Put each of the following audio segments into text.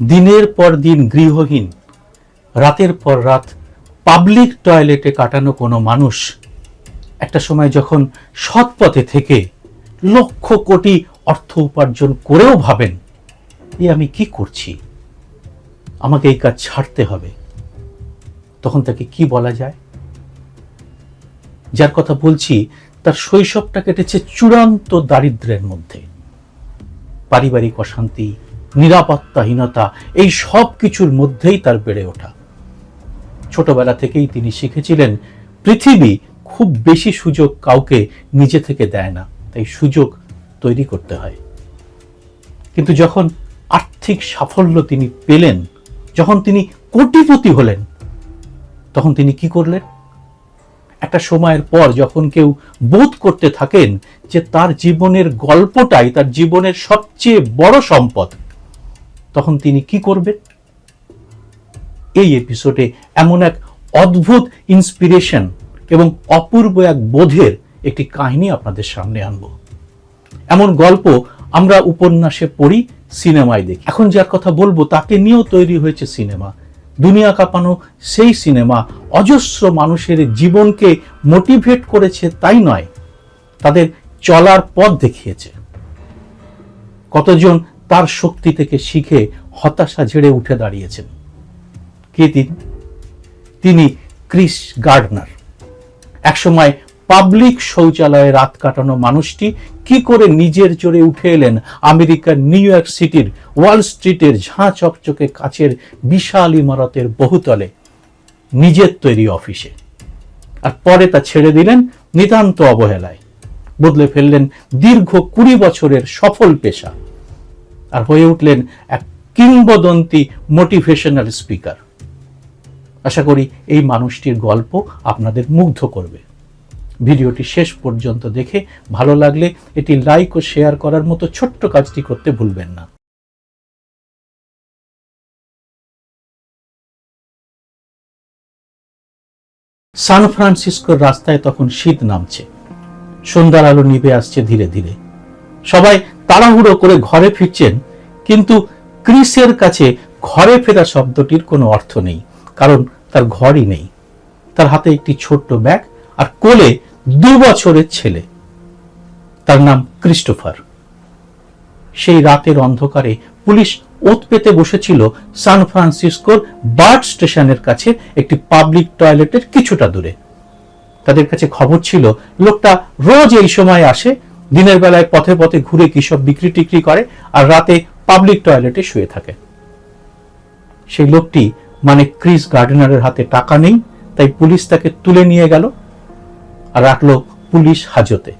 দিনের পর দিন গৃহহীন, রাতের পর রাত পাবলিক টয়লেটে কাটানো কোনো মানুষ একটা সময় যখন সৎ পথে থেকে লক্ষ কোটি অর্থ উপার্জন করেও ভাবেন, এ আমি কি করছি? আমাকে এই কাজ ছাড়তে হবে। তখন তাকে কি বলা যায়? যার কথা বলছি, তার শৈশবটা কেটেছে চূড়ান্ত দারিদ্র্যের মধ্যে। পারিবারিক অশান্তি নিরাপত্তাহীনতা, এই সব কিছুর মধ্যেই তার বেড়ে ওঠা। ছোটবেলা থেকেই তিনি শিখেছিলেন, পৃথিবী খুব বেশি সুযোগ কাউকে নিজে থেকে দেয় না, তাই সুযোগ তৈরি করতে হয়। কিন্তু যখন আর্থিক সাফল্য তিনি পেলেন, যখন তিনি কোটিপতি হলেন, তখন তিনি কি করলেন? একটা সময়ের পর যখন কেউ বোধ করতে থাকেন যে তার জীবনের গল্পটাই তার জীবনের সবচেয়ে বড় সম্পদ তখন তিনি কি করবেন? এই এপিসোডে এমন এক অদ্ভুত ইন্সপিরেশন এবং অপূর্ব এক বোধের একটি কাহিনী আপনাদের সামনে আনব। এমন গল্প আমরা উপন্যাসে পড়ি, সিনেমায় দেখি। এখন যার কথা বলব, তাকে নিয়েও তৈরি হয়েছে সিনেমা। দুনিয়া কাঁপানো সেই সিনেমা অজস্র মানুষের জীবনকে মোটিভেট করেছে, তাই নয়, তাদের চলার পথ দেখিয়েছে। কতজন তার শক্তি থেকে শিখে হতাশা ঝেড়ে উঠে দাঁড়িয়েছেন। কে তিনি? তিনি ক্রিস গার্ডনার। একসময় পাবলিক শৌচালয়ে রাত কাটানো মানুষটি কি করে নিজের জোরে উঠে এলেন আমেরিকার নিউ ইয়র্ক সিটির ওয়াল স্ট্রিটের ঝাঁ চকচকে কাচের বিশাল ইমারতের বহুতলে, নিজের তৈরি অফিসে। আর পরে তা ছেড়ে দিলেন নিতান্ত অবহেলায়। বদলে ফেললেন দীর্ঘ কুড়ি বছরের সফল পেশা। আর হয়ে উঠলেন এক কিংবদন্তি মোটিভেশনাল স্পিকার আশা করি এই মানুষটির গল্প আপনাদের মুগ্ধ করবে। ভিডিওটি শেষ পর্যন্ত দেখে ভালো লাগলে এটি লাইক ও শেয়ার করার মতো ছোট্ট কাজটি করতে ভুলবেন না। সান ফ্রান্সিসকোর রাস্তায় তখন শীত নামছে। সন্ধ্যার আলো নিভে আসছে ধীরে ধীরে। সবাই তাড়াহুড়ো করে ঘরে ফিরছেন কিন্তু ক্রিসের কাছে ঘরে ফেরা শব্দটির কোনো অর্থ নেই, কারণ তার ঘরই নেই। তার হাতে একটি ছোট্ট ব্যাগ আর কোলে দু বছরের ছেলে। তার নাম ক্রিস্টোফার। সেই রাতের অন্ধকারে পুলিশ ওত পেতে বসেছিল সান ফ্রান্সিসকোর বার্ড স্টেশনের কাছে একটি পাবলিক টয়লেটের কিছুটা দূরে। তাদের কাছে খবর ছিল, লোকটা রোজ এই সময় আসে, দিনের বেলায় পথে পথে ঘুরে কি বিক্রি টিক্রি করে আর রাতে পাবলিক টয়লেটে শুয়ে থাকে। সেই লোকটি মানে ক্রিস গার্ডেনারের হাতে টাকা নেই, তাই পুলিশ তাকে তুলে নিয়ে গেল আর রাখল পুলিশ হাজতে।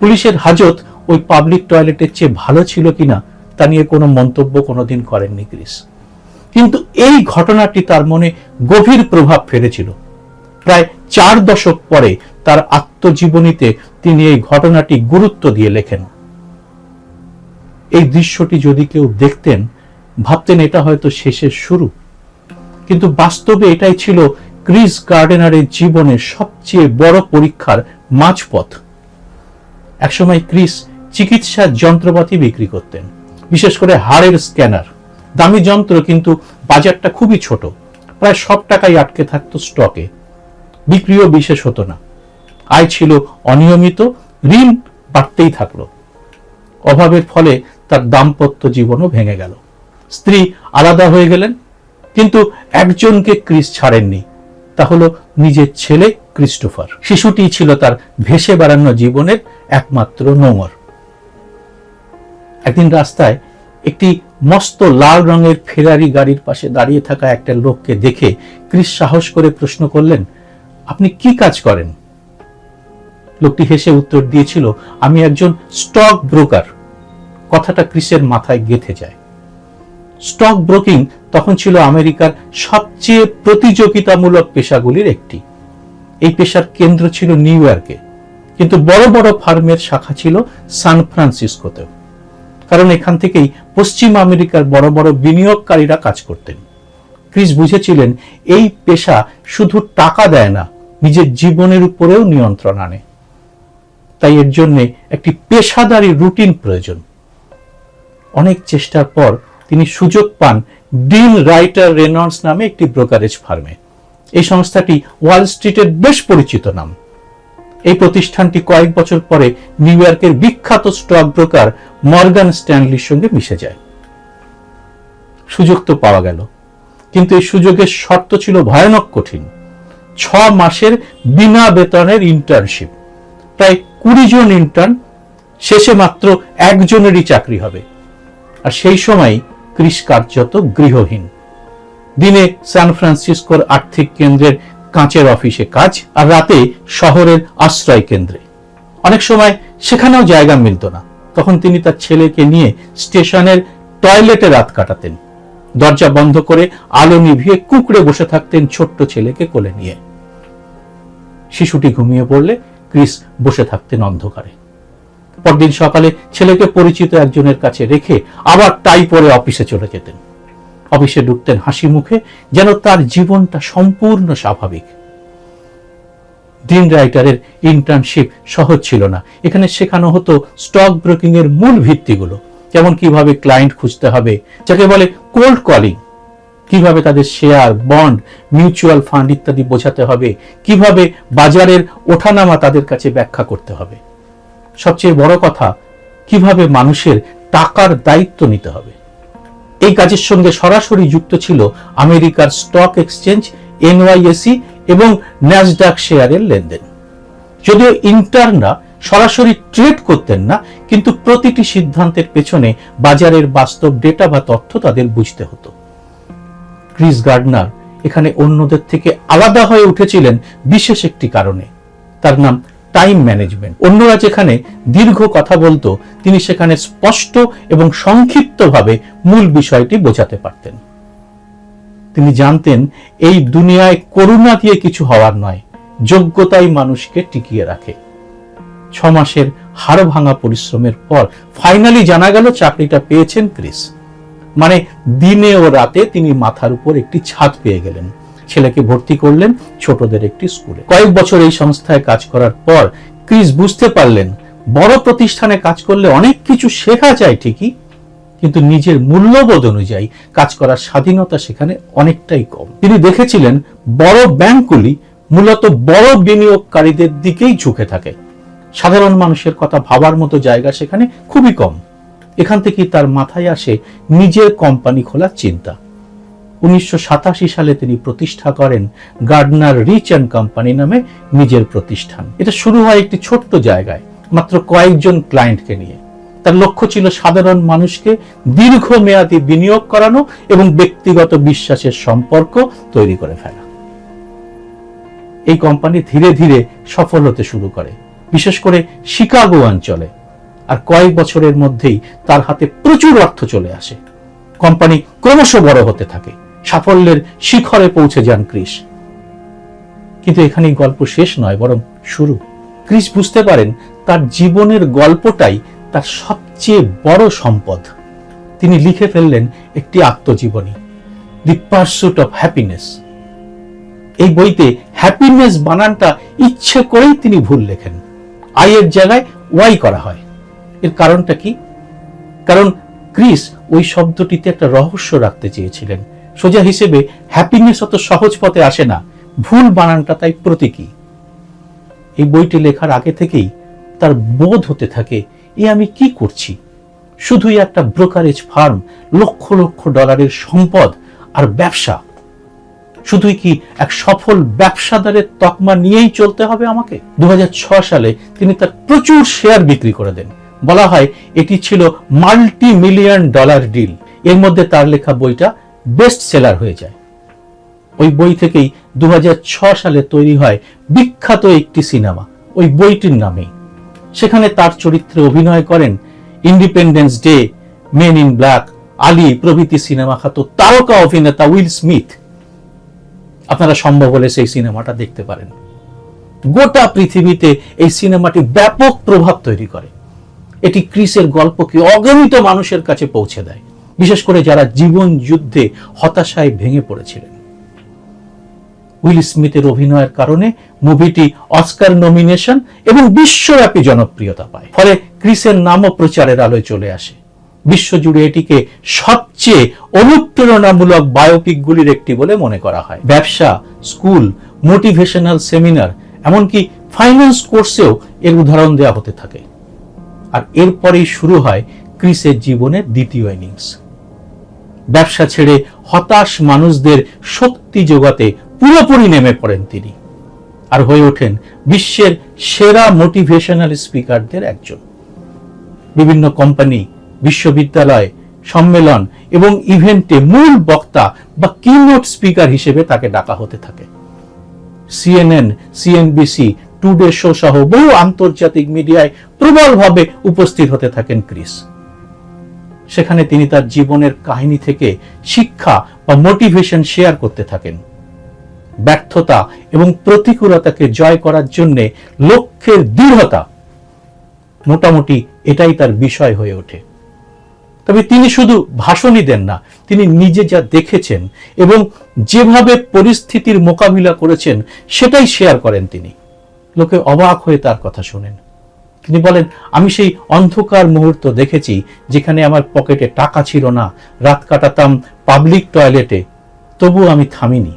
পুলিশের হাজত ওই পাবলিক টয়লেটের চেয়ে ভালো ছিল কিনা তা নিয়ে কোনো মন্তব্য কোনোদিন করেননি ক্রিস। কিন্তু এই ঘটনাটি তার মনে গভীর প্রভাব ফেলেছিল। প্রায় চার দশক পরে তার আত্মজীবনীতে তিনি এই ঘটনাটি গুরুত্ব দিয়ে লেখেন। এই দৃশ্যটি যদি কেউ দেখতেন, ভাবতেন এটা হয়তো শেষের শুরু। কিন্তু বাস্তবে এটাই ছিল ক্রিস গার্ডেনারের জীবনের সবচেয়ে বড় পরীক্ষার মাঝপথ। একসময় ক্রিস চিকিৎসার যন্ত্রপাতি বিক্রি করতেন, বিশেষ করে হাড়ের স্ক্যানার। দামি যন্ত্র, কিন্তু বাজারটা খুবই ছোট, প্রায় সব টাকাই আটকে থাকতো স্টকে। বিক্রিও বিশেষ হতো না। আয় ছিল অনিয়মিত, ঋণ বাড়তেই থাকল। অভাবের ফলে তার দাম্পত্য জীবনও ভেঙে গেল। স্ত্রী আলাদা হয়ে গেলেন, কিন্তু একজনকে ক্রিস ছাড়েননি। তা হলো নিজের ছেলে ক্রিস্টোফার। শিশুটি ছিল তার ভেসে বেড়ানো জীবনের একমাত্র নোঙর। একদিন রাস্তায় একটি মস্ত লাল রঙের ফেরারি গাড়ির পাশে দাঁড়িয়ে থাকা একটা লোককে দেখে ক্রিস সাহস করে প্রশ্ন করলেন, আপনি কি কাজ করেন? লোকটি হেসে উত্তর দিয়েছিল, আমি একজন স্টক ব্রোকার। কথাটা ক্রিসের মাথায় গেথে যায়। স্টক ব্রোকিং তখন ছিল আমেরিকার সবচেয়ে প্রতিযোগিতামূলক পেশাগুলির একটি। এই পেশার কেন্দ্র ছিল নিউ ইয়র্কে, কিন্তু বড় বড় ফার্মের শাখা ছিল সান ফ্রান্সিসকোতেও, কারণ এখান থেকেই পশ্চিম আমেরিকার বড় বড় বিনিয়োগকারীরা কাজ করতেন। ক্রিস বুঝেছিলেন, এই পেশা শুধু টাকা দেয় না, নিজের জীবনের উপরেও নিয়ন্ত্রণ আনে। তাই এর জন্য একটি পেশাদারি রুটিন প্রয়োজন। অনেক চেষ্টার পর তিনি সুযোগ পান ডিন রাইটার রেনল্ডস নামে একটি ব্রোকারেজ ফার্মে। এই সংস্থাটি ওয়াল স্ট্রিটের বেশ পরিচিত নাম। এই প্রতিষ্ঠানটি কয়েক বছর পরে নিউ ইয়র্কের বিখ্যাত স্টক ব্রোকার মর্গান স্ট্যানলির সঙ্গে মিশে যায়। সুযোগ তো পাওয়া গেল, কিন্তু এই সুযোগের শর্ত ছিল ভয়ানক কঠিন। ছ মাসের বিনা বেতনের ইন্টার্নশিপ প্রায় কুড়ি জন ইন্টার্ন শেষে মাত্র একজনেরই চাকরি হবে। আর সেই সময় ক্রিস কার্যত গৃহহীন। দিনে সান ফ্রান্সিসকোর আর্থিক কেন্দ্রের কাঁচের অফিসে কাজ আর রাতে শহরের আশ্রয় কেন্দ্রে। অনেক সময় সেখানেও জায়গা মিলত না। তখন তিনি তার ছেলেকে নিয়ে স্টেশনের টয়লেটে রাত কাটাতেন। দরজা বন্ধ করে আলো নিভিয়ে কুকড়ে বসে থাকতেন ছোট্ট ছেলেকে কোলে নিয়ে। শিশুটি ঘুমিয়ে পড়লে ক্রিস বসে থাকতেন অন্ধকারে। পরদিন সকালে ছেলেকে পরিচিত একজনের কাছে রেখে আবার টাই পরে অফিসে চলে যেতেন। অফিসে ঢুকতেন হাসি মুখে, যেন তার জীবনটা সম্পূর্ণ স্বাভাবিক। দিন রাইটারের ইন্টার্নশিপ সহজ ছিল না। এখানে শেখানো হতো স্টক ব্রোকিং এর মূল ভিত্তিগুলো, যেমন কীভাবে ক্লায়েন্ট খুঁজতে হবে, যাকে বলে কোল্ড কলিং, কীভাবে তাদের শেয়ার, বন্ড, মিউচুয়াল ফান্ড ইত্যাদি বোঝাতে হবে, কীভাবে বাজারের ওঠানামা তাদের কাছে ব্যাখ্যা করতে হবে। সবচেয়ে বড় কথা, কীভাবে মানুষের টাকার দায়িত্ব নিতে হবে। এই কাজের সঙ্গে সরাসরি যুক্ত ছিল আমেরিকার স্টক এক্সচেঞ্জ এনওয়াইএসি এবং ন্যাসডাক শেয়ারের লেনদেন। যদিও ইন্টার্নরা সরাসরি ট্রেড করতেন না, কিন্তু প্রতিটি সিদ্ধান্তের পেছনে বাজারের বাস্তব ডেটা বা তথ্য তাদের বুঝতে হতো। ক্রিস গার্ডনার এখানে অন্যদের থেকে আলাদা হয়ে উঠেছিলেন বিশেষ একটি কারণে। তার নাম টাইম ম্যানেজমেন্ট অন্যরা যেখানে দীর্ঘ কথা বলতো, তিনি সেখানে স্পষ্ট এবং সংক্ষিপ্তভাবে মূল বিষয়টি বোঝাতে পারতেন। তিনি জানতেন, এই দুনিয়ায় করুণা দিয়ে কিছু হওয়ার নয়, যোগ্যতাই মানুষকে টিকিয়ে রাখে। ছ মাসের হাড় ভাঙা পরিশ্রমের পর ফাইনালি জানা গেল চাকরিটা পেয়েছেন ক্রিস। মানে দিনে ও রাতে তিনি মাথার উপর একটি ছাদ পেয়ে গেলেন। ছেলেকে ভর্তি করলেন ছোটদের একটি স্কুলে। কয়েক বছর এই সংস্থায় কাজ করার পর ক্রিস বুঝতে পারলেন, বড় প্রতিষ্ঠানে কাজ করলে অনেক কিছু শেখা যায় ঠিকই, কিন্তু নিজের মূল্যবোধ অনুযায়ী কাজ করার স্বাধীনতা সেখানে অনেকটাই কম। তিনি দেখেছিলেন, বড় ব্যাংকগুলি মূলত বড় বিনিয়োগকারীদের দিকেই ঝুঁকে থাকে। সাধারণ মানুষের কথা ভাবার মতো জায়গা সেখানে খুবই কম। এখান থেকেই তার মাথায় আসে নিজের কোম্পানি খোলার চিন্তা। উনিশশো সাতাশি সালে তিনি প্রতিষ্ঠা করেন গার্ডনার রিচ অ্যান্ড কোম্পানি নামে নিজের প্রতিষ্ঠান। এটা শুরু হয় একটি ছোট্ট জায়গায়, মাত্র কয়েকজন ক্লায়েন্টকে নিয়ে। তার লক্ষ্য ছিল সাধারণ মানুষকে দীর্ঘমেয়াদী বিনিয়োগ করানো এবং ব্যক্তিগত বিশ্বাসের সম্পর্ক তৈরি করে ফেলা। এই কোম্পানি ধীরে ধীরে সফল হতে শুরু করে, বিশেষ করে শিকাগো অঞ্চলে। আর কয়েক বছরের মধ্যেই তার হাতে প্রচুর অর্থ চলে আসে। কোম্পানি ক্রমশ বড় হতে থাকে। সাফল্যের শিখরে পৌঁছে যান ক্রিস। কিন্তু এখানেই গল্প শেষ নয়, বরং শুরু। ক্রিস বুঝতে পারেন তার জীবনের গল্পটাই তার সবচেয়ে বড় সম্পদ। তিনি লিখে ফেললেন একটি আত্মজীবনী, দি পার্সুট অফ হ্যাপিনেস এই বইতে হ্যাপিনেস বানানটা ইচ্ছে করেই তিনি ভুল লেখেন। আয়ের জায়গায় ওয়াই করা হয়। এর কারণটা কি? কারণ ক্রিস ওই শব্দটিতে একটা রহস্য রাখতে চেয়েছিলেন। সোজা হিসেবে হ্যাপিনেস অত সহজ পথে আসে না। ভুল বানানটা তাই প্রতীকী। এই বইটি লেখার আগে থেকেই তার বোধ হতে থাকে, এ আমি কি করছি? শুধুই একটা ব্রোকারেজ ফার্ম লক্ষ লক্ষ ডলারের সম্পদ আর ব্যবসা। শুধুই কি এক সফল ব্যবসাদারের তকমা নিয়েই চলতে হবে আমাকে? দু সালে তিনি তার প্রচুর শেয়ার বিক্রি করে দেন। বলা হয়, এটি ছিল মাল্টি মিলিয়ন ডলার ডিল এর মধ্যে তার লেখা বইটা বেস্ট সেলার হয়ে যায়। ওই বই থেকেই দু সালে তৈরি হয় বিখ্যাত একটি সিনেমা, ওই বইটির নামেই সেখানে তার চরিত্রে অভিনয় করেন Independence Day Men in Black Ali প্রভৃতি সিনেমা খাত তারকা অভিনেতা উইল স্মিথ। আপনারা সম্ভব হলে সেই সিনেমাটা দেখতে পারেন। গোটা পৃথিবীতে এই সিনেমাটি ব্যাপক প্রভাব তৈরি করে। এটি ক্রিসের গল্পকে অগণিত মানুষের কাছে পৌঁছে দেয়। বিশেষ করে যারা জীবন যুদ্ধে হতাশায় ভেঙে পড়েছিলেন। উইল স্মিথের অভিনয়ের কারণে মুভিটি অস্কার নমিনেশন এবং বিশ্বব্যাপী জনপ্রিয়তা পায়। ফলে ক্রিসের নামও প্রচারের আলোয় চলে আসে। বিশ্বজুড়ে এটিকে সবচেয়ে অনুপ্রেরণামূলক বায়োপিকগুলির একটি বলে মনে করা হয়। ব্যবসা, স্কুল, মোটিভেশনাল সেমিনার, এমনকি ফাইন্যান্স কোর্সেও এর উদাহরণ দেওয়া হতে থাকে। আর এরপরেই শুরু হয় ক্রিসের জীবনের দ্বিতীয় ইনিংস। ব্যবসা ছেড়ে হতাশ মানুষদের শক্তি যোগাতে পুরোপুরি নেমে পড়েন তিনি। আর হয়ে ওঠেন বিশ্বের সেরা মোটিভেশনাল স্পিকারদের একজন। বিভিন্ন কোম্পানি বিশ্ববিদ্যালয়, সম্মেলন এবং ইভেন্টে মূল বক্তা বা কিনোট স্পিকার হিসেবে তাকে ডাকা হতে থাকে। সিএনএন সিএনবিসি টুডে শো সহ বহু আন্তর্জাতিক মিডিয়ায় প্রবলভাবে উপস্থিত হতে থাকেন ক্রিস। সেখানে তিনি তার জীবনের কাহিনী থেকে শিক্ষা বা মোটিভেশন শেয়ার করতে থাকেন। ব্যর্থতা এবং প্রতিকূলতাকে জয় করার জন্য লক্ষ্যের দৃঢ়তা মোটামুটি এটাই তার বিষয় হয়ে ওঠে। তবে তিনি শুধু ভাষণই দেন না, তিনি নিজে যা দেখেছেন এবং যেভাবে পরিস্থিতির মোকাবিলা করেছেন সেটাই শেয়ার করেন তিনি। লোকে অবাক হয়ে তার কথা শোনেন। তিনি বলেন, আমি সেই অন্ধকার মুহূর্ত দেখেছি যেখানে আমার পকেটে টাকা ছিল না। রাত কাটাতাম পাবলিক টয়লেটে, তবুও আমি থামিনি।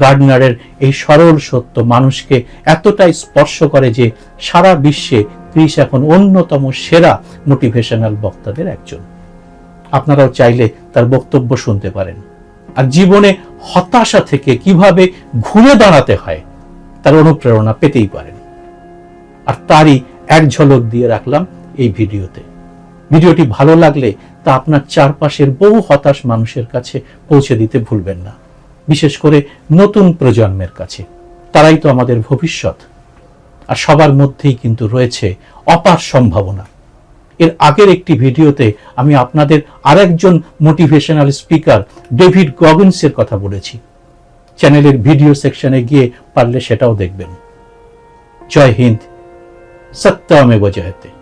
গার্ডনারের এই সরল সত্য মানুষকে এতটাই স্পর্শ করে যে সারা বিশ্বে ক্রিস এখন অন্যতম সেরা মোটিভেশনাল বক্তাদের একজন। আপনারাও চাইলে তার বক্তব্য শুনতে পারেন। আর জীবনে হতাশা থেকে কীভাবে ঘুরে দাঁড়াতে হয়, তার অনুপ্রেরণা পেতেই পারেন। আর তারই এক ঝলক দিয়ে রাখলাম এই ভিডিওতে। ভিডিওটি ভালো লাগলে তা আপনার চারপাশের বহু হতাশ মানুষের কাছে পৌঁছে দিতে ভুলবেন না। বিশেষ করে নতুন প্রজন্মের কাছে। তারাই তো আমাদের ভবিষ্যৎ। আর সবার মধ্যেই কিন্তু রয়েছে অপার সম্ভাবনা। এর আগের একটি ভিডিওতে আমি আপনাদের আরেকজন মোটিভেশনাল স্পিকার ডেভিড গগিন্সের কথা বলেছি। চ্যানেলের ভিডিও সেকশনে গিয়ে পারলে সেটাও দেখবেন। জয় হিন্দ। सत्ता में बचे रहते